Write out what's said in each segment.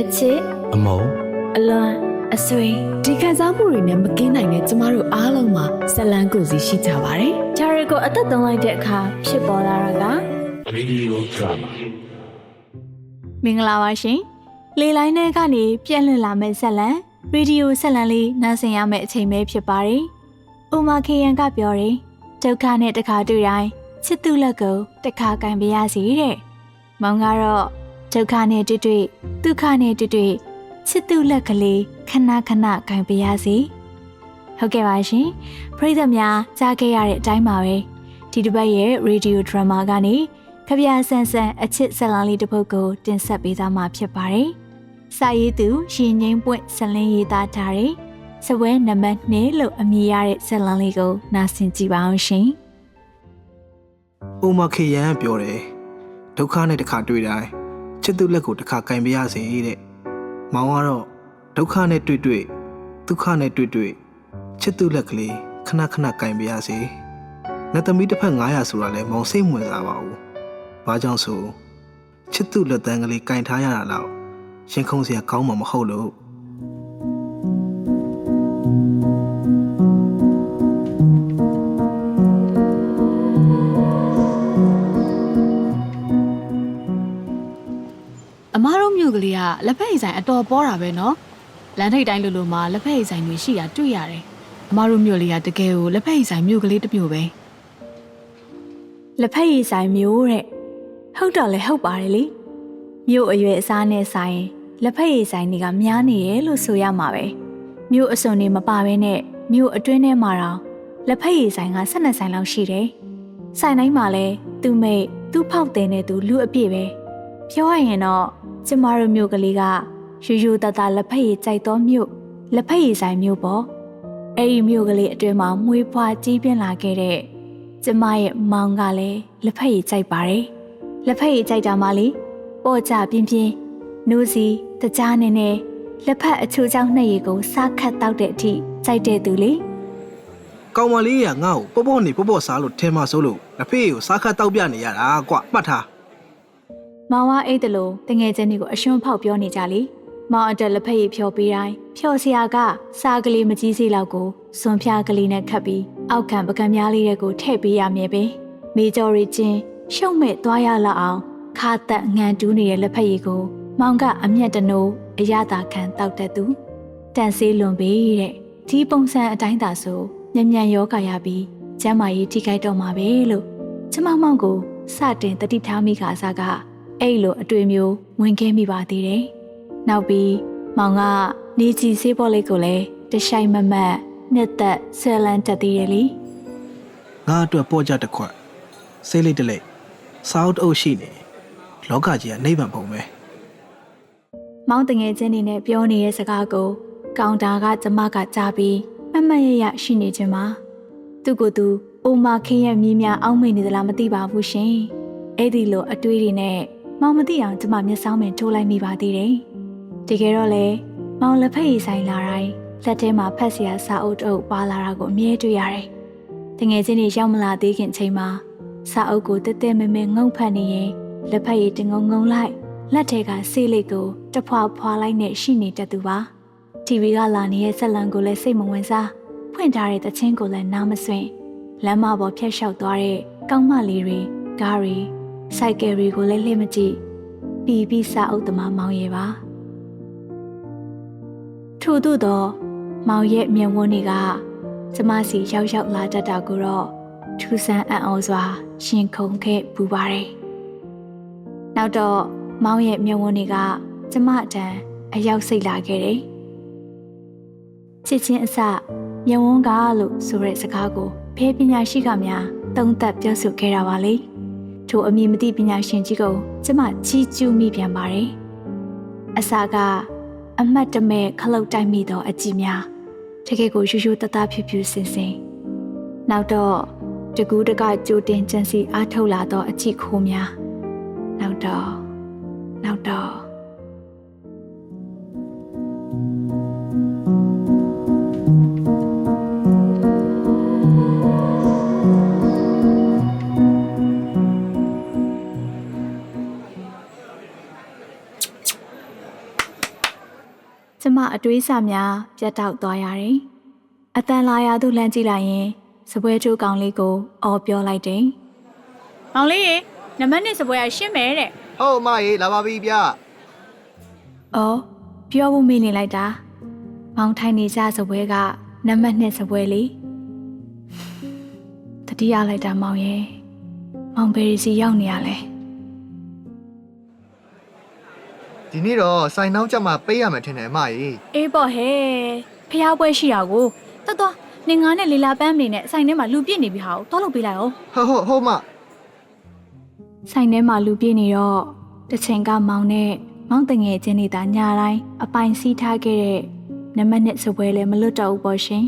အချစ်အမုံအလွန်အဆွေဒီခံစားမှုတွေနဲ့မကင်းနိုင်တဲ့ကျမတို့အားလုံးမှာဇလန်းကိုယ်စီရှိကြပါတယ်။ဂျာရီကိုအသက်သွင်းလိုက်တဲ့အခါဖြစ်ပေါ်လာတာက Radio Drama မင်္ဂလာပါရှင်လေလိုင်းထဲကနေပြက်လွင့်လာမဲ့ဆက်လံရေဒီယိုဆက်လံလေးနားဆင်ရမယ့်အချိန်ပဲဖြစ်ပါတယ်။ဥမာခေယံကပြောတယ်ဒုက္ခနဲ့တခါတွေ့တိုင်းချစ်သူလက်ကိုတခါကင်ပြရစီတဲ့။မောင်ကတော့ ဒုက္ခနဲ့တွေ့တွေ့ဒုက္ခနဲ့တွေ့တွေ့ချစ်သူလက်ကလေးခဏခဏကင်ပြရစီ။ဟုတ်ကဲ့ပါရှင်။ပရိသတ်များကြားခဲ့ရတဲ့အတိုင်းပါပဲ။ဒီတစ်ပတ်ရဲ့ရေဒီယိုဒရမာကနေခပြဆန်ဆန်အချစ်ဇာတ်လမ်းလေးတစ်ပုဒ်ကိုတင်ဆက်ပေးသားမှာဖြစ်ပါတယ်။စာရေးသူရှင်ငိမ့်ပွင့်ဇလင်းရေးသားထားတဲ့စပွဲနံပါတ်2လို့အမည်ရတဲ့ဇာတ်လမ်းလေးကိုနားဆင်ကြည့်ပါအောင်ရှင်။ဥမခေယံပြောတယ်ဒုက္ခနဲ့တစ်ခါတွေ့တိုင်း ချစ်သူလက်ကိုတစ်ခါကင်ပေးရစေတဲ့။မောင်ကတော့ဒုက္ခနဲ့တွေ့တွေ့ဒုက္ခနဲ့တွေ့တွေ့ချစ်သူလက်ကလေးခဏခဏကင်ပေးရစေ။လက်သမီးတစ်ဖက်900ဆိုတာလဲမောင်စိတ်ဝင်စားပါဘူး။ဘာကြောင့်ဆိုချစ်သူလက်တန်းကလေးကင်ထားရတာတော့ရှင်ခုံးစရာကောင်းမှာမဟုတ်လို့ အမားတို့မြို့ကလေးကလက်ဖက်ရည်ဆိုင်အတော်ပေါ်တာပဲနော်လမ်းထိပ်တိုင်းလိုလိုမှာလက်ဖက်ရည်ဆိုင်တွေရှိတာတွေ့ရတယ်အမားတို့မြို့လေးကတကယ်ကိုလက်ဖက်ရည်ဆိုင်မြို့ကလေးတစ်မြို့ပဲ။လက်ဖက်ရည်ဆိုင်မျိုးတဲ့ဟုတ်တော့လေဟုတ်ပါတယ်လေ။မြို့အရွယ်အစားနဲ့ဆိုင်လက်ဖက်ရည်ဆိုင်တွေကများနေရဲ့လို့ဆိုရမှာပဲ။မြို့အစုံတွေမပါဘဲနဲ့မြို့အတွင်းထဲမှာတော့လက်ဖက်ရည်ဆိုင်က12ဆိုင်လောက်ရှိတယ်။ဆိုင်တိုင်းမှာလဲသူ့မိတ်သူ့ဖောက်တဲ့နဲ့သူလူအပြည့်ပဲ။ ပြောရရင်တော့ကျမတို့မြို့ကလေးကယူယူတတလက်ဖက်ရည်ကြိုက်သောမြို့လက်ဖက်ရည်ဆိုင်မြို့ပေါ့။အဲ့ဒီမြို့ကလေးအတွင်းမှာမွေးဖွားကြီးပြင်းလာခဲ့တဲ့ကျမရဲ့မောင်ကလည်းလက်ဖက်ရည်ကြိုက်ပါတယ်။လက်ဖက်ရည်ကြိုက်တာမှလေပေါ့ကြပြင်းပြင်းနူးစီတကြားနေနဲ့လက်ဖက်အချိုးချောင်းနှက်ရည်ကိုစားခတ်တောက်တဲ့အထိကြိုက်တဲ့သူလေကောင်မလေးကငါ့ကိုပေါ့ပေါ့နေပေါ့ပေါ့စားလို့ထဲမှာစိုးလို့လက်ဖေးကိုစားခတ်တောက်ပြနေရတာကွမှတ်ထား မောင်ဝအိတ်တလို့တငယ်ချင်းတွေကိုအရှွန်းဖောက်ပြောနေကြလေမောင်အတက်လက်ဖက်ရည်ဖြော်ပေးတိုင်းဖြော်စရာကစားကလေးမကြီးစေးလောက်ကိုစွန်ဖျားကလေးနဲ့ခတ်ပြီးအောက်ခံပကံများလေးတွေကိုထည့်ပေးရမြဲပဲမေကျော်ရီချင်းရှုံမဲ့သွားရလောက်အောင်ခါတက်ငံတူးနေတဲ့လက်ဖက်ရည်ကို မောင်ကအမျက်တနိုးအရသာခံတောက်တဲ့သူတန်ဆေးလွန်ပြီတဲ့ဒီပုံစံအတိုင်းသာဆိုညံ့ညံ့ယောဂရပြီးကျမ်းမာရေးထိခိုက်တော့မှာပဲလို့ကျမမောင်ကိုစတင်တတိထားမိခါစားက အဲ့လိုအတွေ့မျိုးဝင်ခဲ့မိပါသေးတယ်။နောက်ပြီးမောင်ကနေကြီးဆေးပေါ်လေးကိုလည်းတရှိုင်မမတ်နှစ်သက်ဆယ်လန်တက်သေးတယ်လीငါအတွက်ပေါ့ကြတစ်ခွက်ဆေးလေးတစ်လက်စားအုပ်တစ်အုပ်ရှိနေလောကကြီးကနိဗ္ဗာန်ပုံပဲမောင်တငယ်ချင်းနေနဲ့ပြောနေတဲ့စကားကို ကောင်တာကကျမကကြားပြီးမတ်မတ်ရရရှိနေခြင်းမှာသူကသူအိုမာခင်းရဲ့မြည်များအောင်းမိနေသလားမသိပါဘူးရှင်အဲ့ဒီလိုအတွေးတွေနဲ့ မောင်မသိအောင်ကျမမျက်စောင်းပင်ထိုးလိုက်မိပါသေးတယ်တကယ်တော့လေမောင်လက်ဖက်ရည်ဆိုင်လာတိုင်းလက်ထဲမှာဖက်စရာစာအုပ်တအုပ်ပါလာတာကိုအမြဲတွေ့ရတယ်တငယ်ချင်းတွေရောက်မလာသေးခင်ချိန်မှာစာအုပ်ကိုတက်တက်မဲမဲငုံဖတ်နေရင်လက်ဖက်ရည်တငုံငုံလိုက်လက်ထဲကဆေးလိတ်ကိုတဖွာဖွာလိုက်နဲ့ရှိနေတတ်သူပါ TV ကလာနေတဲ့ဇက်လန်ကိုလည်းစိတ်မဝင်စားဖွင့်ထားတဲ့တချင်းကိုလည်းနားမဆွင့်လမ်းမပေါ်ဖြတ်လျှောက်သွားတဲ့ကောင်းမလေးတွေကားတွေ စိုက်ကယ်တွေကိုလည်းလှည့်မကြည့်ပြီးပြီးစာအုပ်သမားမောင်ရဲ့ပါထို့သို့သောမောင်ရဲ့မျက်ဝန်းတွေကကျမစီရောက်ရောက်လာတတ်တာကိုတော့ထူဆန်းအံ့ဩစွာ ရှင်ခုန်ခဲ့ပူပါတယ်နောက်တော့မောင်ရဲ့မျက်ဝန်းတွေကကျမအတန်အရောက်စိတ်လာခဲ့တယ်ချစ်ချင်းအစမျက်ဝန်းကလို့ဆိုတဲ့စကားကိုဖဲပညာရှိကများသုံးသပ်ပြောဆိုခဲ့တာပါလေ ထိုအမည်မသိပညာရှင်ကြီးကိုကျမချီးကျူးမိပြန်ပါတယ်အစာကအမတ်တမဲ့ခလုတ်တိုက်မိသောအကြည့်များတကယ်ကိုယူယူတတဖြူဖြူစင်စင်နောက်တော့တကူးတကကြိုတင်ကြံစီအားထုတ်လာသောအကြည့်ခိုးများနောက်တော့နောက်တော့ ကျမအတွေးဆများပြတ်တောက်သွားရတယ်။အတန်လာရသူလှမ်းကြည့်လိုက်ရင်စပွဲချိုးကောင်လေးကိုအော်ပြောလိုက်တယ်။မောင်လေးရေနံပါတ်1စပွဲကရှင်းမယ်တဲ့ဟုတ်အမရေလာပါပြီဗျ။အော်ပြောဖို့မေ့နေလိုက်တာ။မောင်ထိုင်နေကြစပွဲကနံပါတ်2စပွဲလေး။တတိယလိုက်တာမောင်ရဲ့။မောင်ဘယ်ရီစီရောက်နေရလဲ ဒီနေ့တော့စိုင်နှောင်းချက်မှပေးရမယ်ထင်တယ်အမရေ။အေးပေါ့ဟဲ့။ဖျားပွဲရှိတာကိုတော်တော်နေငါနဲ့လီလာပန်းမနေနဲ့ဆိုင်ထဲမှာလူပြစ်နေပြီဟာကိုတော့လုပ်ပေးလိုက်အောင်ဟုတ်ဟုတ်ဟုတ်မဆိုင်ထဲမှာလူပြည့်နေတော့တစ်ချိန်ကမောင်နဲ့မောင်တငယ်ချင်းနေတာညာတိုင်းအပိုင်စီးထားခဲ့တဲ့နံပါတ်1စပွဲလည်းမလွတ်တော့ဘူးပေါ့ရှင်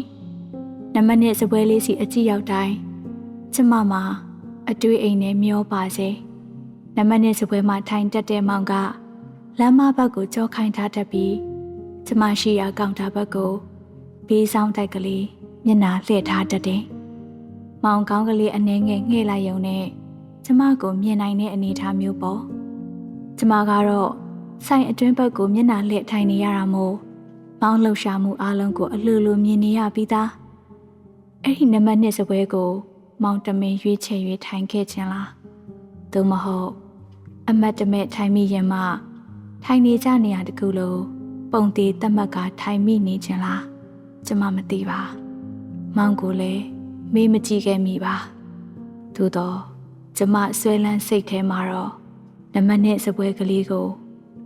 နံပါတ်1စပွဲလေးစီအကြည့်ရောက်တိုင်းကျမမှာအတွေးအိမ်နဲ့မျောပါစေနံပါတ်1စပွဲမှာထိုင်တက်တဲ့မောင်က လမ်းမဘက်ကိုကြောခိုင်းထားတတ်ပြီးကျမရှိရာကောင်တာဘက်ကိုဘေးဆောင်တိုက်ကလေးမျက်နှာလှည့်ထားတတ်တယ်မောင်ကောင်းကလေးအနှဲငယ်ငှဲ့လိုက်ရုံနဲ့ကျမကိုမြင်နိုင်တဲ့အနေအထားမျိုးပေါ့ကျမကတော့ဆိုင်အတွင်းဘက်ကိုမျက်နှာလှည့်ထိုင်နေရတာမို့မောင်းလှုပ်ရှားမှုအလုံးကိုအလှလိုမြင်နေရပြီးသားအဲ့ဒီနံပါတ်1စပွဲကို မောင်တမင်ရွေးချယ်၍ထိုင်ခဲ့ခြင်းလားသို့မဟုတ်အမတ်တမဲ့ထိုင်မိရင်မှ ထိုင်နေကြနေရတကူလို့ပုံသေးတတ်မှတ်ကထိုင်မိနေခြင်းလားကျမမသိပါမောင်ကိုလည်းမေးမကြည့်ခဲ့မိပါသို့တော့ကျမဆွဲလန်းစိတ်ထဲမှာတော့နမနဲ့စပွဲကလေးကို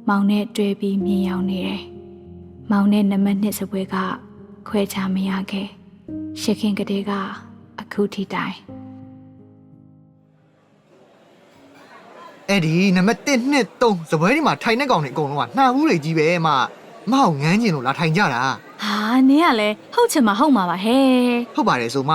မောင်နဲ့တွဲပြီးမြင်ရောက်နေတယ်။မောင်နဲ့နမနဲ့စပွဲကခွဲခြားမရခဲ့။ရှခင်ကလေးကအခုထိတိုင် အဲ့ဒီနံပါတ်1 2 3စပွဲဒီမှာထိုင်တဲ့ကောင်တွေအကုန်လုံးကနှာဦးတွေကြီးပဲအမမအောင်ငန်းကျင်လို့လာထိုင်ကြတာ။ဟာနင်းကလည်းဟုတ်ချင်မှဟုတ်မှာပါဟဲ့ဟုတ်ပါတယ်ဆိုမ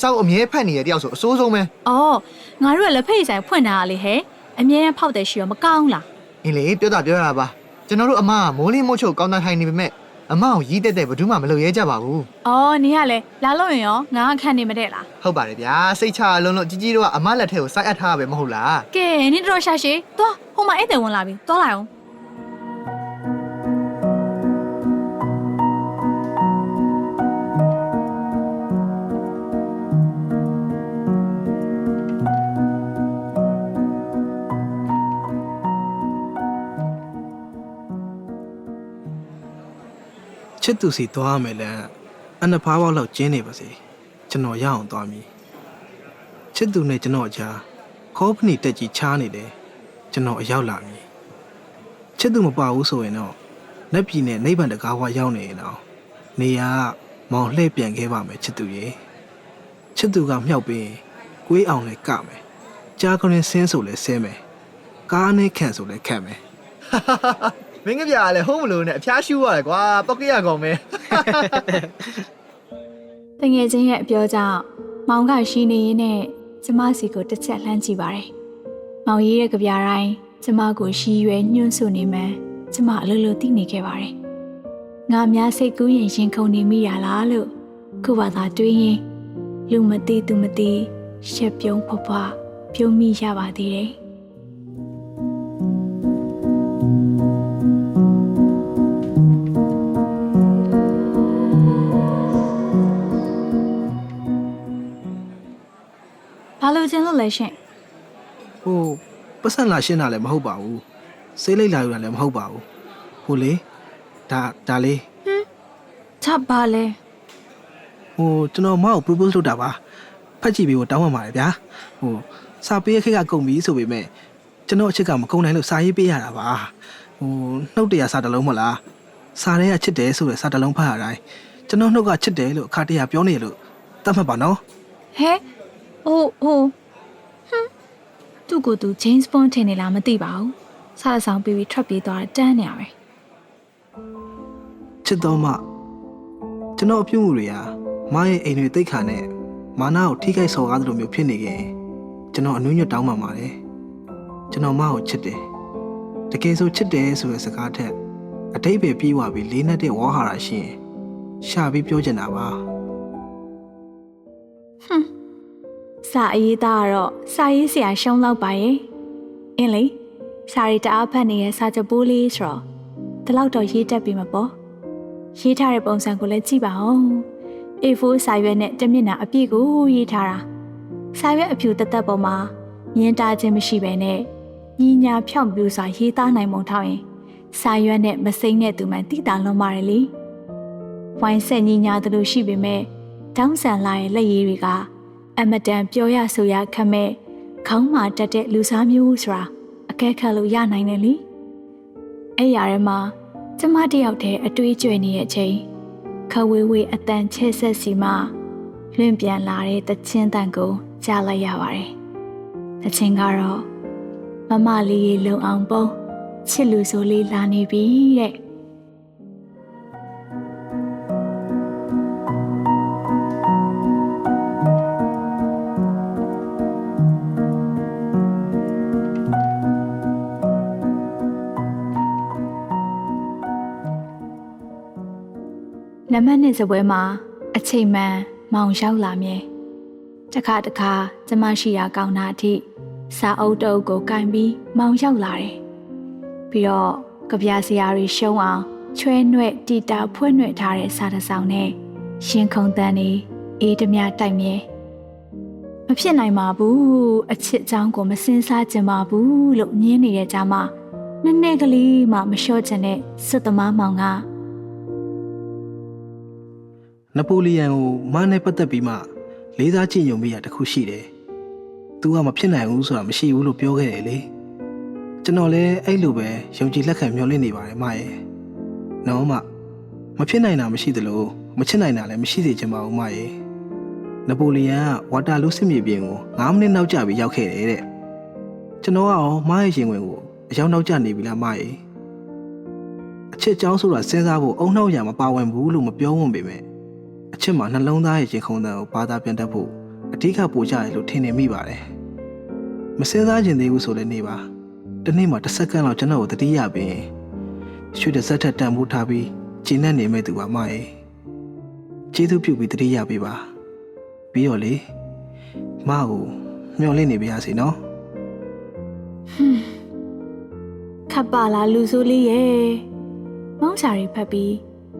စောက်အမြဲဖက်နေတဲ့တယောက်ဆိုအစိုးဆုံးပဲ။အော်ငါတို့ကလက်ဖက်ရည်ဆိုင်ဖွင့်ထားတာလေဟဲ့။အမြဲတမ်းဖောက်တယ်ရှိရောမကောင်းလားအင်းလေပြောတာပြောတာပါကျွန်တော်တို့အမကမိုးလင်းမို့ချုပ်ကောင်းတာထိုင်နေပေမဲ့ အမအောင်ရီးတက်တက်ဘယ်သူမှမလုပ်ရဲကြပါဘူး။အော်နင်းကလည်းလာလို့ရင်ရောငါကခံနေမတဲ့လားဟုတ်ပါတယ်ဗျာစိတ်ချအလုံးလုံးကြီးကြီးတို့ကအမလက်ထဲကိုစိုက်အပ်ထားရပဲမဟုတ်လား။ကဲနင်းတော်ရှာရှည်သွားဟိုမှာဧည့်သည်ဝင်လာပြီသွားလိုက်အောင် ချစ်သူစီသွားမယ်လမ်းအနှစ်ဖားပေါက်လောက်ကျင်းနေပါစေကျွန်တော်ရအောင်သွားမည်ချစ်သူနဲ့ကျွန်တော်အကြားခေါပနီတက်ကြီးချားနေတယ်ကျွန်တော်အရောက်လာမည်ချစ်သူမပါဘူးဆိုရင်တော့လက်ပြည်နဲ့နိဗ္ဗာန်တကားဝရောက်နေရင်တော့နေရာကမောင်လှည့်ပြန်ခဲ့ပါမယ်ချစ်သူရေချစ်သူကမြောက်ပြီးကိုေးအောင်လဲကမယ်ကြားကရင်ဆင်းဆိုလဲဆင်းမယ်ကားနဲ့ခန့်ဆိုလဲခန့်မယ် မင်းကပြားလည်းဟုတ်မလို့နဲ့အဖျားရှူရတယ်ကွာပောက်ကရကောင်ပဲတငယ်ချင်းရဲ့အပြောကြောင့်မောင်ကရှိနေရင်းနဲ့ကျမစီကိုတစ်ချက်လှမ်းကြည့်ပါတယ်။မောင်ရေးတဲ့ကြပြတိုင်းကျမကိုရှီရွယ်ညှွန့်ဆူနေမှန်းကျမအလိုလိုသိနေခဲ့ပါတယ်။ငါများစိတ်ကူးရင်ရင်ခုန်နေမိရလားလို့ခုဘာသာတွေးရင်လူမသိသူမသိရှက်ပြုံးဖွားဖွားပြုံးမိရပါသေးတယ်။ ဘာလို့ချင်းလို့လဲရှင်ဟိုပတ်စံလာရှင်းတာလည်းမဟုတ်ပါဘူးဆေးလိတ်လာယူတာလည်းမဟုတ်ပါဘူးဟိုလေဒါဒါလေးချပ်ပါလဲဟိုကျွန်တော်မောက် propose လုပ်တာပါဖတ်ကြည့်ပြီးတော့တောင်းပန်ပါတယ်ဗျာဟိုစာပေးရခက်ကကုန်ပြီဆိုပေမဲ့ကျွန်တော်အချစ်ကမကုန်နိုင်လို့စာရေးပေးရတာပါဟိုနှုတ်တရားစာတစ်လုံးမလားစာထဲကချစ်တယ်ဆိုတဲ့စာတစ်လုံးဖတ်ရတိုင်းကျွန်တော်နှုတ်ကချစ်တယ်လို့အခါတရပြောနေလို့တတ်မှတ်ပါနော်ဟဲ ဟိုဟိုဟမ်သူ့ကိုယ်သူ James Bond ထင်နေလားမသိပါဘူးစားဆောင်ပြီးပြီးထွက်ပြေးသွားတာတန်းနေရပဲချစ်တော်မကျွန်တော်အပြုံးမှုတွေကမရဲ့အိမ်တွေတိတ်ခါနဲ့မာနာကိုထိခိုက်ဆော်ကားသလိုမျိုးဖြစ်နေခဲ့ရင်ကျွန်တော်အနှွေးညွတ်တောင်းပန်ပါတယ်ကျွန်တော်မကိုချစ်တယ်တကယ်ဆိုချစ်တယ်ဆိုတဲ့စကားထက်အတိတ်ပဲပြီးသွားပြီးလေးနက်တဲ့ဝါဟာရရှိရင်ရှာပြီးပြောချင်တာပါ စာအရေးသားကတော့စာရေးဆရာရှုံးတော့ပါရဲ့အင်းလေစာရီတအားဖတ်နေတဲ့စာချုပ်ပိုးလေးဆိုတော့ဒီလောက်တော့ရေးတတ်ပြီမပေါ့ရေးထားတဲ့ပုံစံကိုလည်းကြည့်ပါဦး A4 စာရွက်နဲ့တစ်မျက်နှာအပြည့်ကိုရေးထားတာစာရွက်အဖြူတက်တက်ပေါ်မှာမြင်းတာခြင်းမရှိဘဲနဲ့ညီညာဖြောင့်ပြူစွာရေးသားနိုင်ပုံထောက်ရင်စာရွက်နဲ့မစိမ့်တဲ့သူမှတိတာလုံးပါတယ်လေဝိုင်းဆက်ညီညာတို့လို့ရှိပေမဲ့တောင်းဆန်လာရဲ့လက်ရည်တွေက အမတန်ပြောရဆိုရခက်မဲ့ခေါင်းမာတက်တဲ့လူစားမျိုးဆိုတာအကဲခတ်လို့ရနိုင်တယ်လေအဲ့ရထဲမှာကျမတယောက်တည်းအတွေးကျွေနေတဲ့အချိန်ခဝေးဝေးအတန်ချဲ့ဆက်စီမှလွင့်ပြန်လာတဲ့တချင်းတန်ကိုကြားလိုက်ရပါတယ်။တချင်းကတော့မမလေးရေလုံအောင်ပုံချစ်လူဆိုလေးလာနေပြီတဲ့။ နံပါတ်နှစ်စပွဲမှာ အချိန်မှန်မောင်ရောက်လာမြဲတခါတခါကျမရှိရာကောင်းတာအထိစာအုပ်တုပ်ကိုကင်ပြီးမောင်ရောက်လာတယ်ပြီးတော့ကြပြာစရာတွေရှုံးအောင်ချွဲနှွဲ့တီတာဖွင့်နှွဲ့ထားတဲ့စာတစ်စောင်နဲ့ရှင်ခုံတန်းနေအေးဓမြတိုက်မြဲမဖြစ်နိုင်ပါဘူးအချစ်အကြောင်းကိုမစင်စားကြပါဘူးလို့ညင်းနေတဲ့ကြားမှာနည်းနည်းကလေးမှမလျှော့ချင်တဲ့စစ်သမားမောင်က နပိုလီယန်ကိုမားနဲ့ပတ်သက်ပြီးမှလေးစားကြည့်ညုံမိရတစ်ခုရှိတယ်။ "तू ကမဖြစ်နိုင်ဘူးဆိုတာမရှိဘူးလို့ပြောခဲ့တယ်လေ။ကျွန်တော်လည်းအဲ့လိုပဲယုံကြည်လက်ခံမျှော်လင့်နေပါတယ်မရဲ့။နော်မမဖြစ်နိုင်တာမရှိသလိုမချစ်နိုင်တာလည်းမရှိစေချင်ပါဘူးမရဲ့။နပိုလီယန်ကဝါတာလူစစ်မြေပြင်ကို9မိနစ်နောက်ကျပြီးရောက်ခဲ့တယ်တဲ့။ကျွန်တော်ကရောမရဲ့ရင်ဝင်ကိုအရောက်နောက်ကျနေပြီလားမရဲ့။အချစ်အကြောင်းဆိုတာစဉ်းစားဖို့အုံနှောက်ရမပါဝင်ဘူးလို့မပြောဝံ့ပေမဲ့ အချစ်မှာနှလုံးသားရဲ့ရင်ခုန်တန်ကိုဘာသာပြန်တတ်ဖို့အဓိကပို့ကြရလို့ထင်နေမိပါတယ်။မစင်းစားခြင်းသေးဘူးဆိုလည်းနေပါ။တစ်နေ့မှာတစ်စက္ကန့်လောက်ကျွန်တော်ကိုတတိယပင်ရွှေတစ်စက်ထက်တန်ဖိုးထားပြီးကျဉ်နဲ့နေမဲ့သူပါမရဲ့။ကျေးဇူးပြုပြီးတတိယပေးပါ။ပြီးတော့လေမကိုမျှော်လင့်နေပါရစေနော်ခပ်ပါလားလူဆိုးလေးရဲ့မောင်းစာရီဖတ်ပြီး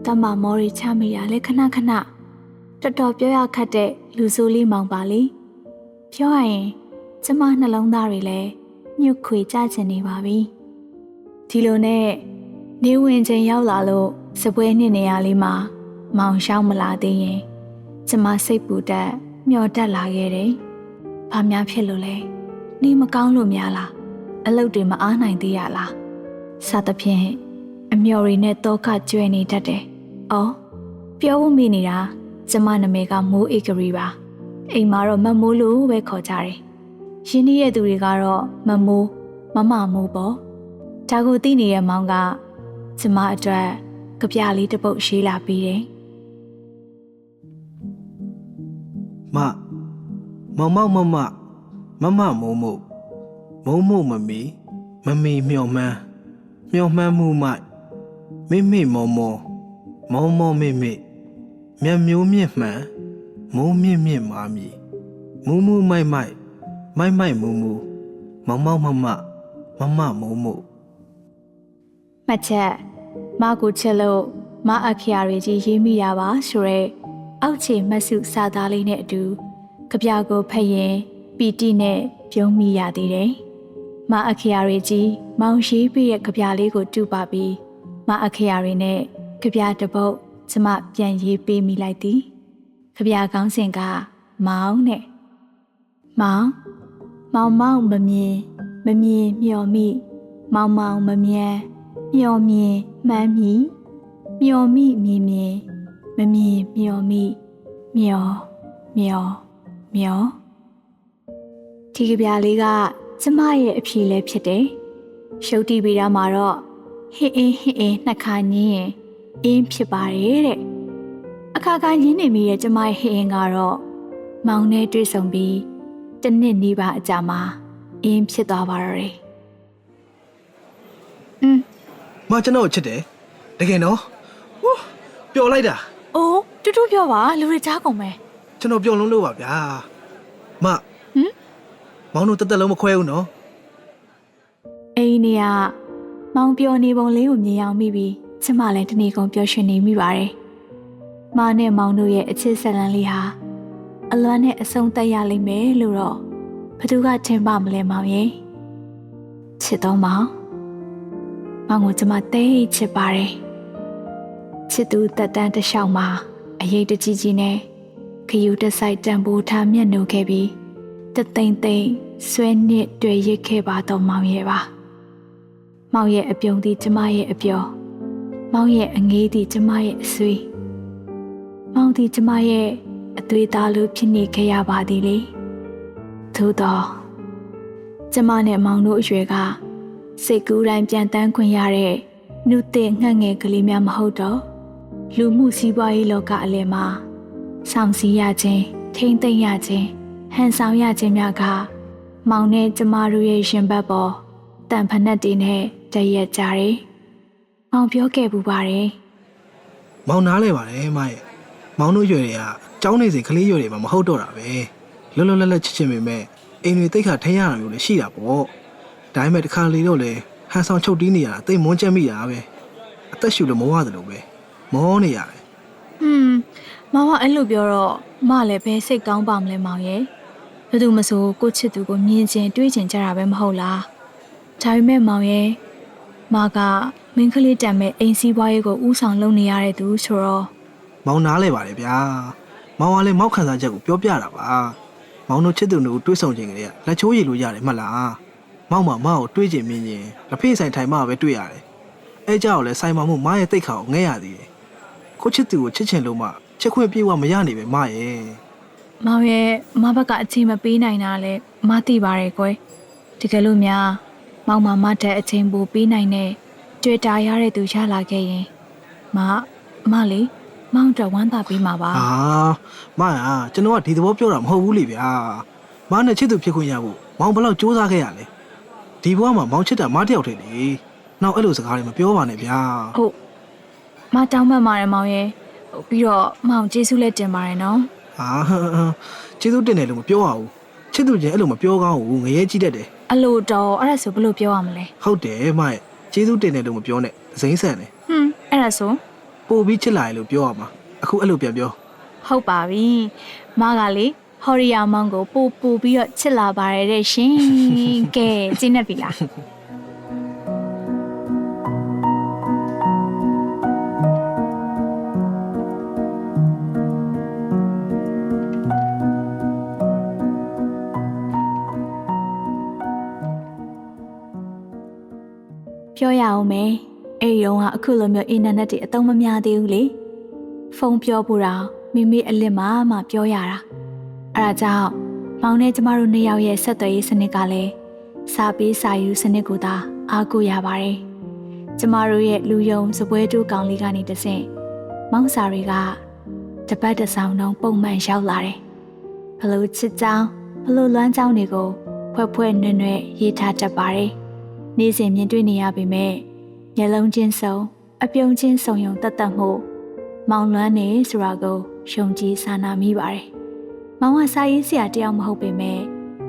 တမမောရီချမိရလဲခဏခဏ တော်တော်ပြောရခတ်တဲ့လူဆိုးလေးမောင်ပါလေပြောရရင်ကျမနှလုံးသားတွေလည်းညှုတ်ခွေကြချင်နေပါပြီဒီလိုနဲ့နေဝင်ချိန်ရောက်လာလို့စပွဲနှစ်နေရာလေးမှာမောင်ရှောင်းမလာသေးရင်ကျမစိတ်ပူတက်မျောတက်လာခဲ့တယ်ဘာများဖြစ်လို့လဲနေမကောင်းလို့များလားအလုပ်တွေမအားနိုင်သေးရလားစသဖြင့်အမျော်တွေနဲ့တောကကျွဲနေတတ်တယ်။အော်ပြောဖို့မိနေတာ ကျမနာမည်ကမိုးဧကရီပါ။အိမ်မှာတော့မမိုးလို့ပဲခေါ်ကြတယ်။ရင်းနှီးရဲ့သူတွေကတော့မမိုးမမမိုးပေါ့။ဒါကိုသိနေတဲ့မောင်ကကျမအတွက်ကြပြလေးတစ်ပုတ်ရေးလာပြီးတယ်။မမောင်မောင်မမမမမိုးမို့မုံမို့မမီမမီမျော်မှန်းမျော်မှန်းမှုမိုက်မိမိမောမောမောမောမိမိ မြတ်မျိုးမြင့်မှန်မိုးမြင့်မြင့်မာမီမူမူမိုက်မိုက်မိုက်မိုက်မူမူမောင်မောင်မမမမမိုးမို့။မှတ်ချက်မကိုချစ်လို့မအခရာတွေကြီးရေးမိရပါဆိုရဲအောက်ခြေမှတ်စုစာသားလေးနဲ့အတူကြပြကိုဖတ်ရင်ပီတိနဲ့ပြုံးမိရသေးတယ်။မအခရာတွေကြီးမောင်ရှိပြီးရဲ့ကြပြလေးကိုတူပါပြီးမအခရာတွေနဲ့ကြပြတစ်ပုတ် ကျမပြန်ရေးပေးမိလိုက်သည်။ကြပြကောင်းစဉ်ကမောင်နဲ့မောင်မောင်မောင်မမြင်မမြင်မျော်မိမောင်မောင်မမြန်မျော်မြင်မှန်းမိမျော်မိမြင်မြင်မမြင်မျော်မိမျော်မျော်မျော်ဒီကြပြလေးကကျမရဲ့အဖြေလည်းဖြစ်တယ်ရှုပ်တီဗီရာမှာတော့ဟင်းအင်းဟင်းအင်းနှစ်ခါညင်းရင် အင်းဖြစ်ပါတယ်တဲ့အခါခါညင်းနေမိတဲ့ကျမရဲ့ဟင်းအင်းကတော့မောင်နဲ့တွေ့ဆုံပြီးတစ်နှစ်နီးပါအကြာမှာအင်းဖြစ်သွားပါတော့တယ်อืมမကျွန်တော်ကိုချစ်တယ်တကယ်နော်ဟိုးပျော်လိုက်တာ။အိုးတူတူပြောပါလူတွေကြားကုန်မယ်ကျွန်တော်ပျော်လုံးလို့ပါဗျာမဟမ်မောင်တို့တက်တက်လုံးမခွဲဘူးနော်။အိမ်နေကမောင်ပြောနေပုံလေးကိုမြင်အောင်မိပြီး ကျမလည်းတနေ့ကုန်ပျော်ရွှင်နေမိပါတယ်။မနဲ့မောင်တို့ရဲ့အချစ်ဆက်လန်းလေးဟာအလွမ်းနဲ့အဆုံးသက်ရလိမ့်မယ်လို့တော့ဘသူကထင်ပါမလဲမောင်ရဲ့။ချစ်တော့မောင်မောင်ကိုကျမသိချစ်ပါတယ်။ချစ်သူတက်တန်းတစ်လျှောက်မှာအရေးတကြီးကြီးနဲ့ခယူတစ်ဆိုင်တန်ဖိုးထားမျက်နှာခဲ့ပြီးတသိမ့်သိမ့်ဆွဲနစ်တွေ့ရစ်ခဲ့ပါတော့မောင်ရဲ့ပါ။မောင်ရဲ့အပြုံးသည်ကျမရဲ့အပျော်။ မောင်ရဲ့အငေးသည်ကျမရဲ့အဆွေး။မောင်သည်ကျမရဲ့အသွေးသားလိုဖြစ်နေခဲ့ရပါသည်လေ။သို့တော့ကျမနဲ့မောင်တို့အရွယ်ကစိတ်ကူးတိုင်းပြန်တန်းခွင့်ရတဲ့နှုတ်တဲ့ငှက်ငယ်ကလေးများမဟုတ်တော့လူမှုစီးပွားရေးလောကအလယ်မှာဆောင်စည်းရခြင်းထိမ့်သိမ့်ရခြင်းဟန်ဆောင်ရခြင်းများကမောင်နဲ့ကျမတို့ရဲ့ရှင်ဘတ်ပေါ်တန်ဖက်နဲ့တင်နဲ့တရက်ကြတယ်။ မောင်ပြောခဲ့ပူပါတယ်မောင်နားလဲပါတယ်မရဲ့မောင်တို့ရွယ်တွေကကြောင်းနေစဉ်ကလေးရွယ်တွေမှာမဟုတ်တော့တာပဲလွတ်လွတ်လပ်လပ်ချစ်ချင်ပေမဲ့အိမ်တွေတိတ်ခါထင်းရတာမျိုးလည်းရှိတာပေါ့ဒါပေမဲ့တစ်ခါလေတော့လေဟန်ဆောင်ချုပ်တီးနေရတာတိတ်မွန်းကျက်မိတာပဲအသက်ရှူလို့မဝသလိုပဲမောနေရတယ်။ဟွန်းမောင်ကအဲ့လိုပြောတော့မလည်းပဲစိတ်ကောင်းပါမလဲမောင်ရဲ့။ဘယ်သူမဆိုကိုချစ်သူကိုမြင်ချင်းတွေးချင်းကြတာပဲမဟုတ်လား။ဒါပေမဲ့မောင်ရဲ့မက မင်းကလေးတံမဲ့အိမ်စီးပွားရေးကိုဥဆောင်လုပ်နေရတဲ့သူဆိုတော့မောင်နားလဲပါတယ်ဗျာမောင်ကလည်းမောက်ခံစားချက်ကိုပြောပြတာပါမောင်တို့ချစ်သူတို့တွေးဆုံခြင်းကလေးကလက်ချိုးရည်လို့ရတယ်မှတ်လားမောင်မမောက်ကိုတွေးခြင်းမြင်ရင်လက်ဖေးဆိုင်ထိုင်မှပဲတွေးရတယ်အဲကြောက်လည်းဆိုင်မမှုမရဲ့တိတ်ခါကိုငဲ့ရသေးတယ်ကိုချစ်သူကိုချစ်ချင်လို့မှချစ်ခွင့်ပြေဝမရနေပဲမရဲ့မောင်ရဲ့မဘက်ကအချိန်မပေးနိုင်တာလဲမသိပါရဲ့ကွယ်တကယ်လို့များမောင်မမတဲ့အချိန်ပိုပေးနိုင်တဲ့ တွေ့တာရတဲ့သူရလာခဲ့ရင်မမလေးမောင်တော့ဝမ်းသာပေးမှာပါဟာမဟာကျွန်တော်ကဒီသဘောပြောတာမဟုတ်ဘူးလေဗျာမနဲ့ချစ်သူဖြစ်ခွင့်ရဖို့မောင်ဘယ်လောက်စူးစမ်းခဲ့ရလဲဒီဘဝမှာမောင်ချစ်တာမတစ်ယောက်တည်းလေနောက်အဲ့လိုစကားတွေမပြောပါနဲ့ဗျာဟုတ်မတောင်းမှတ်ပါတယ်မောင်ရဲ့ဟိုပြီးတော့မောင်ကျေးဇူးလည်းတင်ပါတယ်နော်ဟာဟမ်ဟမ်ကျေးဇူးတင်တယ်လို့မပြောရဘူးချစ်သူချင်းအဲ့လိုမပြောကောင်းဘူးငရဲကြည့်တတ်တယ်အလိုတော်အဲ့ဒါဆိုဘယ်လိုပြောရမလဲဟုတ်တယ်မရဲ့ ကျေးဇူးတင်တယ်လို့မပြောနဲ့ဇိမ့်ဆန်တယ်ဟွန်းအဲ့ဒါဆိုပို့ပြီးချစ်လာရလို့ပြောရမှာအခုအဲ့လိုပြန်ပြောဟုတ်ပါပြီမကလေဟော်ရီယာမောင်ကိုပို့ပို့ပြီးတော့ချစ်လာပါတယ်တဲ့ရှင်ကဲကျင်းနေပြီလား ပြောရအောင်မယ်အဲ့ဒီတော့ကအခုလိုမျိုးအင်တာနက်တွေအသုံးမများသေးဘူးလေဖုန်းပြောဖို့တော့မိမိအလစ်မှာမှပြောရတာအဲ့ဒါကြောင့်မောင်နဲ့ကျမတို့နှစ်ယောက်ရဲ့ဆက်သွယ်ရေးစနစ်ကလည်းစာပေးစာယူစနစ်ကိုသာအားကိုးရပါတယ်ကျမတို့ရဲ့လူယုံစပွဲတူးကောင်လေးကနေတဆင့်မောင်စာတွေကတပတ်တစ်ဆောင်လုံးပုံမှန်ရောက်လာတယ်ဘလို့ချစ်ကြောင်းဘလို့လွမ်းကြောင်းတွေကိုဖွဲ့ဖွဲ့နွဲ့နွဲ့ရေးထားတတ်ပါတယ် နေ့စဉ်မြင်တွေ့နေရပေမဲ့မျက်လုံးချင်းစုံအပြုံးချင်းစုံယုံတတ်တတ်မှုမောင်လွမ်းနေဆိုတာကိုယုံကြည်စာနာမိပါတယ်။မောင်ကစာရေးဆရာတယောက်မဟုတ်ပေမဲ့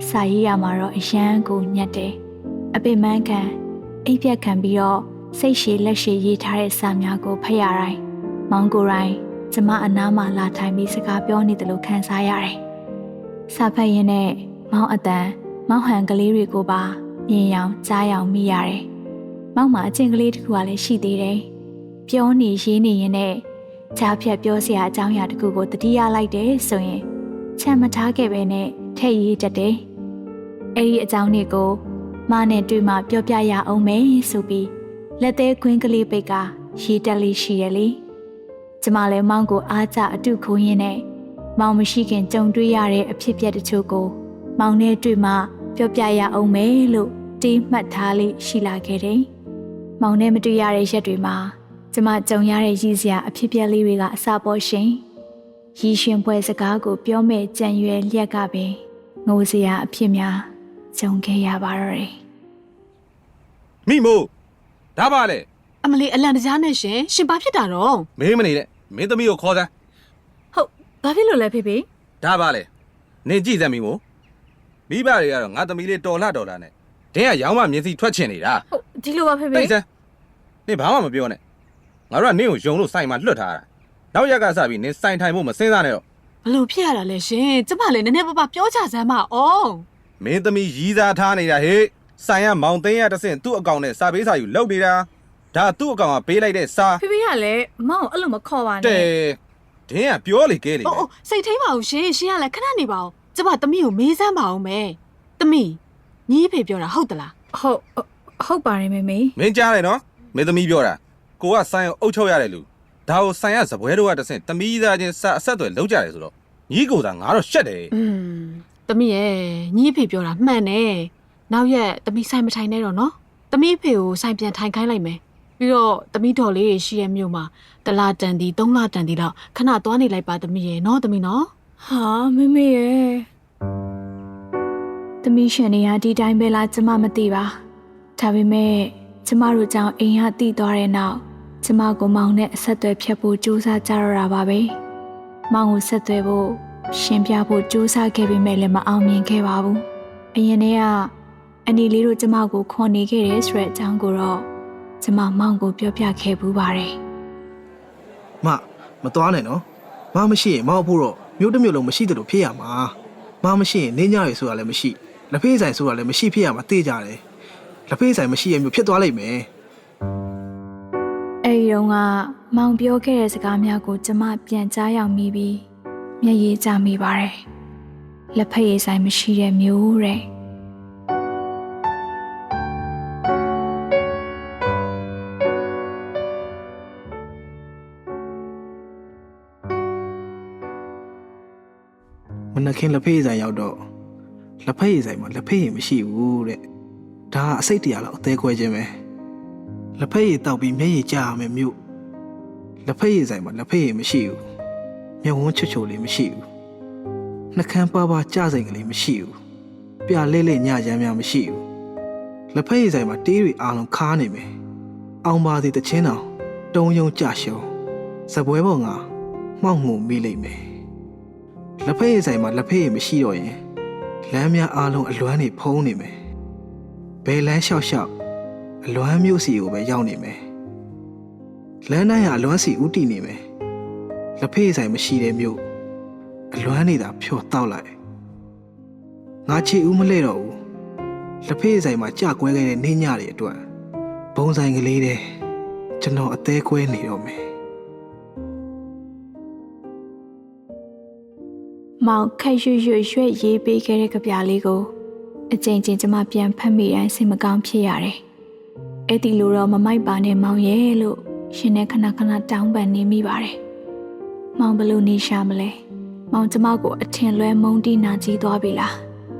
စာရေးရမှာတော့အရန်ကိုညက်တယ်။အပိမန်းခံအိပ်ပြက်ခံပြီးတော့စိတ်ရှည်လက်ရှည်ရေးထားတဲ့စာများကိုဖတ်ရတိုင်းမောင်ကိုယ်တိုင်ကျမအနားမှာလာထိုင်ပြီးစကားပြောနေတယ်လို့ခံစားရတယ်။စာဖတ်ရင်းနဲ့မောင်အတန်မောင်ဟန်ကလေးတွေကိုပါ မြင်ရောင်ကြားရောင်မိရတယ်။မောင်မှာအချင်းကလေးတစ်ခုကလည်းရှိသေးတယ်။ပြောနေရေးနေရင်နဲ့ချားဖြတ်ပြောစရာအကြောင်းအရာတစ်ခုကိုတတိယလိုက်တယ်ဆိုရင်ချမ်းမထားခဲ့ပဲနဲ့ထည့်ရေးတတ်တယ်။အဲ့ဒီအကြောင်းတွေကိုမနဲ့တွေ့မှပြောပြရအောင်မယ်ဆိုပြီးလက်သေးခွင်းကလေးပိတ်ကရေးတက်လေးရှိရလေ။ကျမလည်းမောင်ကိုအားကြအတုခိုးရင်းနဲ့မောင်မရှိခင်ကြုံတွေ့ရတဲ့အဖြစ်အပျက်တချို့ကို မောင်နဲ့တွေ့မှပြောပြရအောင်မယ်လို့ တီးမှတ်ထားလေးရှိလာခဲ့တယ်။မောင်နဲ့မတွေ့ရတဲ့ရက်တွေမှာကျမကြုံရတဲ့ရည်စရာအဖြစ်အပျက်လေးတွေကအစာပေါ်ရှင်။ရီရှင်ပွဲစကားကိုပြောမဲ့ကြံရွယ်လျက်ကပင်ငိုစရာအဖြစ်များကြုံခဲ့ရပါတော့တယ်မိမို့ဒါပါလေအမလီအလန်တကြားနဲ့ရှင်ရှင်ဘာဖြစ်တာတော့မင်းမနေနဲ့မင်းသမီးကိုခေါ်စမ်းဟုတ်ဘာဖြစ်လို့လဲဖေဖေဒါပါလေနေကြည့်စမ်းမိမို့မိဘတွေကတော့ငါသမီးလေးတော်လာတော်လာနဲ့ တင်းကရောင်းမမျက်စိထွက်ချင်နေတာဟုတ်ဒီလိုပါဖေဖေတိတ်စမ်းနေဘာမှမပြောနဲ့ငါတို့ကနင့်ကိုယုံလို့စိုင်မှာလွတ်ထားတာနောက်ရက်ကစပြီးနင်စိုင်ထိုင်ဖို့မစင်းစားနဲ့တော့ဘလို့ဖြစ်ရတာလဲရှင်ကျမလည်းနည်းနည်းပါးပါးပြောချစမ်းပါအောင်မင်းသမီးရီးစားထားနေတာဟေ့စိုင်ရမောင်သိန်းရတစ်ဆင့်သူ့အကောင်နဲ့စာပေးစာယူလုပ်နေတာဒါသူ့အကောင်ကပေးလိုက်တဲ့စာဖေဖေကလည်းမောင်အဲ့လိုမခေါ်ပါတဲနဲ့ဒင်းကပြောလေကဲလေ အိုးအိုးစိတ်ထိန်ပါအောင်ရှင်ရှင်ကလည်းခဏနေပါအောင်ကျမသမီးကိုမေးစမ်းပါအောင်မယ်သမီး ညီဖေပြောတာဟုတ်သလားဟုတ်ဟုတ်ပါတယ်မေမေမင်းကြားတယ်နော်မင်းသမီးပြောတာကိုကစိုင်ကိုအုပ်ချုပ်ရတယ်လူဒါကိုစိုင်ရစပွဲတော့ကတစ်ဆင့်သမီးသားချင်းစာအဆက်အသွယ်လုပ်ကြတယ်ဆိုတော့ညီကိုသာငါတော့ရှက်တယ်อืมသမီးရဲ့ညီဖေပြောတာမှန်တယ်နောက်ရက်သမီးဆိုင်မထိုင်နဲ့တော့နော်သမီးဖေကိုဆိုင်ပြန်ထိုင်ခိုင်းလိုက်မယ်ပြီးတော့သမီးတော်လေးရှိရဲ့မြို့မှာတလားတန်ဒီသုံးလတန်ဒီလောက်ခဏသွားနေလိုက်ပါသမီးရဲ့နော်သမီးနော်ဟာမေမေရဲ့။ သမီးရှင်နေရဒီတိုင်းပဲလားကျမမသိပါ။ဒါပေမဲ့ကျမတို့ကြောင့်အိမ်ဟာတည်သွားတဲ့နောက်ကျမကိုမောင်နဲ့အဆက်အသွယ်ဖြတ်ဖို့ကြိုးစားကြရတာပါပဲ။မောင်ကိုဆက်သွယ်ဖို့ရှင်းပြဖို့ကြိုးစားခဲ့ပေမဲ့လည်းမအောင်မြင်ခဲ့ပါဘူး။အရင်တည်းကအနီလေးတို့ကျမကိုခေါ်နေခဲ့တယ်ဆိုတဲ့အကြောင်းကိုတော့ကျမမောင်ကိုပြောပြခဲ့ပူပါတယ်။မမသွားနဲ့နော်မမရှိရင်မောက်ဖို့တော့မြို့တစ်မြို့လုံးမရှိတယ်လို့ဖြစ်ရမှာမမရှိရင်နေညရယ်ဆိုတာလည်းမရှိ လက်ဖေးဆိုင်ဆိုတာလည်းမရှိဖြစ်ရမှာသိကြတယ်လက်ဖေးဆိုင်မရှိရမျိုးဖြစ်သွားလိမ့်မယ်အဲ့ဒီတော့ကမောင်ပြောခဲ့တဲ့စကားများကိုကျမပြန်ကြားရောက်မိပြီးမျက်ရည်ကျမိပါတယ်။လက်ဖက်ရည်ဆိုင်မရှိတဲ့မျိုးတဲ့မနက်ခင်းလက်ဖေးဆိုင်ရောက်တော့ လက်ဖက်ရည်ဆိုင်မှာလက်ဖက်ရည်မရှိဘူးတဲ့ဒါကအစိတ်တရားလောက်အသေးခွဲခြင်းပဲလက်ဖက်ရည်တောက်ပြီးမျက်ရည်ကျရမယ်မြို့လက်ဖက်ရည်ဆိုင်မှာလက်ဖက်ရည်မရှိဘူးမျက်ဝန်းချွတ်ချွတ်လေးမရှိဘူးနှကန်းပါးပါးကျစိန်ကလေးမရှိဘူးပြလဲလဲညချမ်းများမရှိဘူးလက်ဖက်ရည်ဆိုင်မှာတေးတွေအားလုံးခါနေမယ်အောင်ပါသေးတဲ့ချင်းတော်တုံးယုံကြရှုံစပွဲပေါ်ကမှောက်မှုမိလိမ့်မယ်လက်ဖက်ရည်ဆိုင်မှာလက်ဖက်ရည်မရှိတော့ရင် လမ်းများအားလုံးအလွမ်းနေဖုံးနေမယ်။ဘယ်လမ်းလျှောက်လျှောက်အလွမ်းမျိုးစီကိုပဲရောက်နေမယ်။လမ်းတိုင်းကအလွမ်းစီဥတီနေမယ်။လက်ဖက်ရည်ဆိုင်မရှိတဲ့မြို့အလွမ်းနေတာဖြော့တောက်လိုက်။ငါချီဦးမလဲတော့ဘူး။လက်ဖက်ရည်ဆိုင်မှာကြာကွဲခဲ့တဲ့နေညတွေအတွက်ဘုံဆိုင်ကလေးတဲ့ကျွန်တော်အသေးကွဲနေတော့မယ် မောင်ခက်ရွရွရွက်ရေးပေးခဲ့တဲ့ကြပြလေးကိုအချိန်ချင်းကျမပြန်ဖတ်မိတိုင်းစိတ်မကောင်းဖြစ်ရတယ်။အဲ့ဒီလိုတော့မမိုက်ပါနဲ့မောင်ရဲ့လို့ရှင်နဲ့ခဏခဏတောင်းပန်နေမိပါတယ်။မောင်ဘလို့နေရှာမလဲ။မောင်ကျမကိုအထင်လွဲမုန်းတီးနာကြီးသွားပြီလား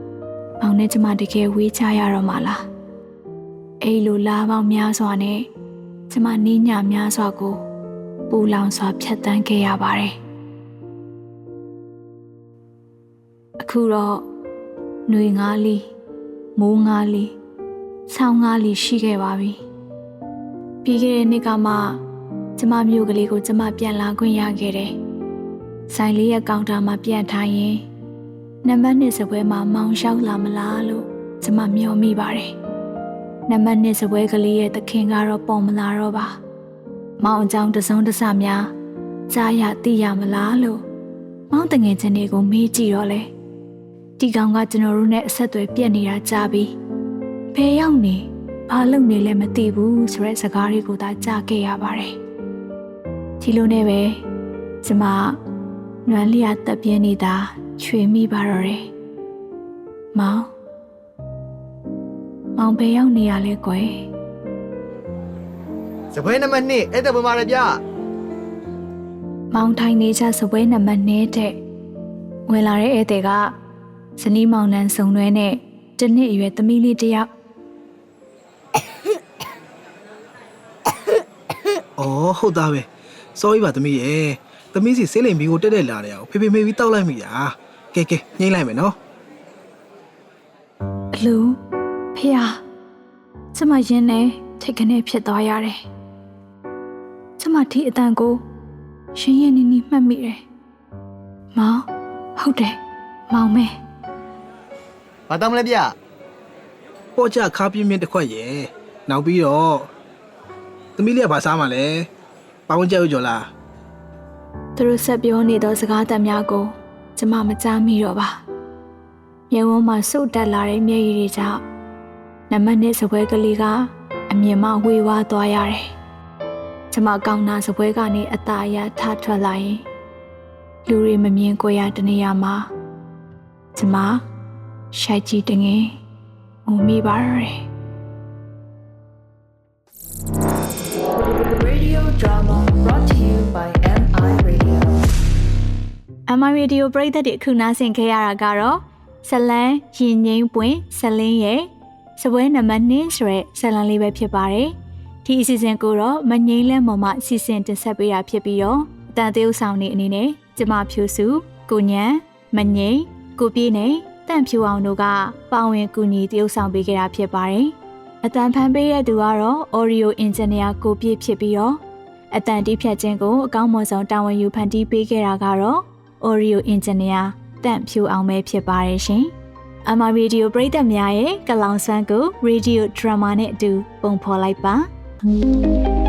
။မောင်နဲ့ကျမတကယ်ဝေးချရတော့မှာလား။အဲ့လိုလာပေါင်းများစွာနဲ့ကျမနေညများစွာကိုပူလောင်စွာဖြတ်တန်းခဲ့ရပါတယ်။ ခုတော့ຫນွေငါးလီမိုးငါးလီဆောင်းငါးလီရှိခဲ့ပါပြီပြီးခဲ့တဲ့နှစ်ကမှကျမမျိုးကလေးကိုကျမပြန်လာခွင့်ရခဲ့တယ်ဆိုင်လေးရဲ့ကောင်တာမှာပြန်ထားရင်နံပါတ်1စပွဲမှာမောင်လျှောက်လာမလားလို့ကျမမျှော်မိပါတယ်နံပါတ်1စပွဲကလေးရဲ့သခင်ကတော့ပေါ်မလာတော့ပါမောင်အကြောင်းတစုံတစများကြားရသိရမလားလို့မောင်တငယ်ချင်းတွေကိုမေးကြည့်တော့လေ ဒီကောင်ကကျွန်တော်တို့နဲ့အဆက်အသွယ်ပြတ်နေတာကြားပြီးဘယ်ရောက်နေဘာလုပ်နေလဲမသိဘူးဆိုတဲ့စကားတွေကိုသာကြားခဲ့ရပါတယ်ဒီလိုနဲ့ပဲကျမနွမ်းလျာတက်ပြင်းနေတာချွေမိပါတော့တယ်မောင်မောင်ဘယ်ရောက်နေရလဲကွယ်စပွဲနံပါတ်1အဲ့ဒါပုံပါရဗျမောင်ထိုင်နေကြစပွဲနံပါတ်နဲ့တဲ့ဝင်လာတဲ့ဧည့်သည်က ဇနီးမောင်နှံစုံတွဲနဲ့တနှစ်အရွယ်သမီးလေးတစ်ယောက်။အော်ဟုတ်သားပဲ။ sorry ပါသမီးရဲ့။သမီးစီဆေးလိမ်မီကိုတက်တက်လာတယ်အောင်ဖေဖေမေးပြီးတောက်လိုက်မိတာ။ကဲကဲညှိလိုက်မယ်နော်အလူဖေဟာကျမရင်းနဲ့ထိတ်ခနဲ့ဖြစ်သွားရတယ်ကျမဒီအတန်ကိုရှင်ရင်နီနီမှတ်မိတယ်မောင်ဟုတ်တယ်မောင်မဲ ဘာတောင်းမလဲဗျ။ပေါ့ကြခါပြင်းပြင်းတစ်ခွက်ရဲ့။နောက်ပြီးတော့သမီးလေးကဘာစားမှလဲပေါင်းကြောက်ကြော်လားသူတို့ဆက်ပြောနေသောစကားသံများကိုကျမမကြားမိတော့ပါမြေဝန်းမှာစုတ်တက်လာတဲ့မျက်ရည်တွေကြောင့်နမနဲ့စပွဲကလေးကအမြင်မှဝေဝါးသွားရတယ်ကျမကောင်းနာစပွဲကနေအตาအရထထွက်လာရင်လူတွေမမြင်ကိုရတနေရာမှာကျမ ရှိုက်ကြည့်တငယ်ငုံမိပါရယ် Radio drama brought to you by MI Radio. MI Radio ပရိသတ်တွေအခုနားဆင်ခဲ့ရတာကတော့ဇလန်းရင်ငိမ့်ပွင့်ဇလင်းရဲ့စပွဲနံပါတ်2ဆိုတဲ့ဇလန်းလေးပဲဖြစ်ပါတယ်။ဒီအစီအစဉ်ကိုတော့မငိမ့်လဲမော်မှအစီအစဉ်တင်ဆက်ပေးတာဖြစ်ပြီးတော့အတန်သေးဥဆောင်နေအနေနဲ့ကျမဖြူစုကိုညံမငိမ့်ကိုပြေးနဲ့ တန့်ဖြူအောင်တို့ကပါဝင်ကူညီတရုပ်ဆောင်ပေးခဲ့တာဖြစ်ပါတယ်။အတန်ဖန်ပေးတဲ့သူကတော့ Audio Engineer ကိုပြေးဖြစ်ပြီးတော့အတန်တီးဖြတ်ခြင်းကိုအကောင်းမွန်ဆုံးတာဝန်ယူဖန်တီးပေးခဲ့တာကတော့ Audio Engineer တန့်ဖြူအောင်ပဲဖြစ်ပါတယ်ရှင်။ MR Radio ပရိသတ်များရဲ့ကလောင်ဆွမ်းကို Radio Drama နဲ့အတူပုံဖော်လိုက်ပါ။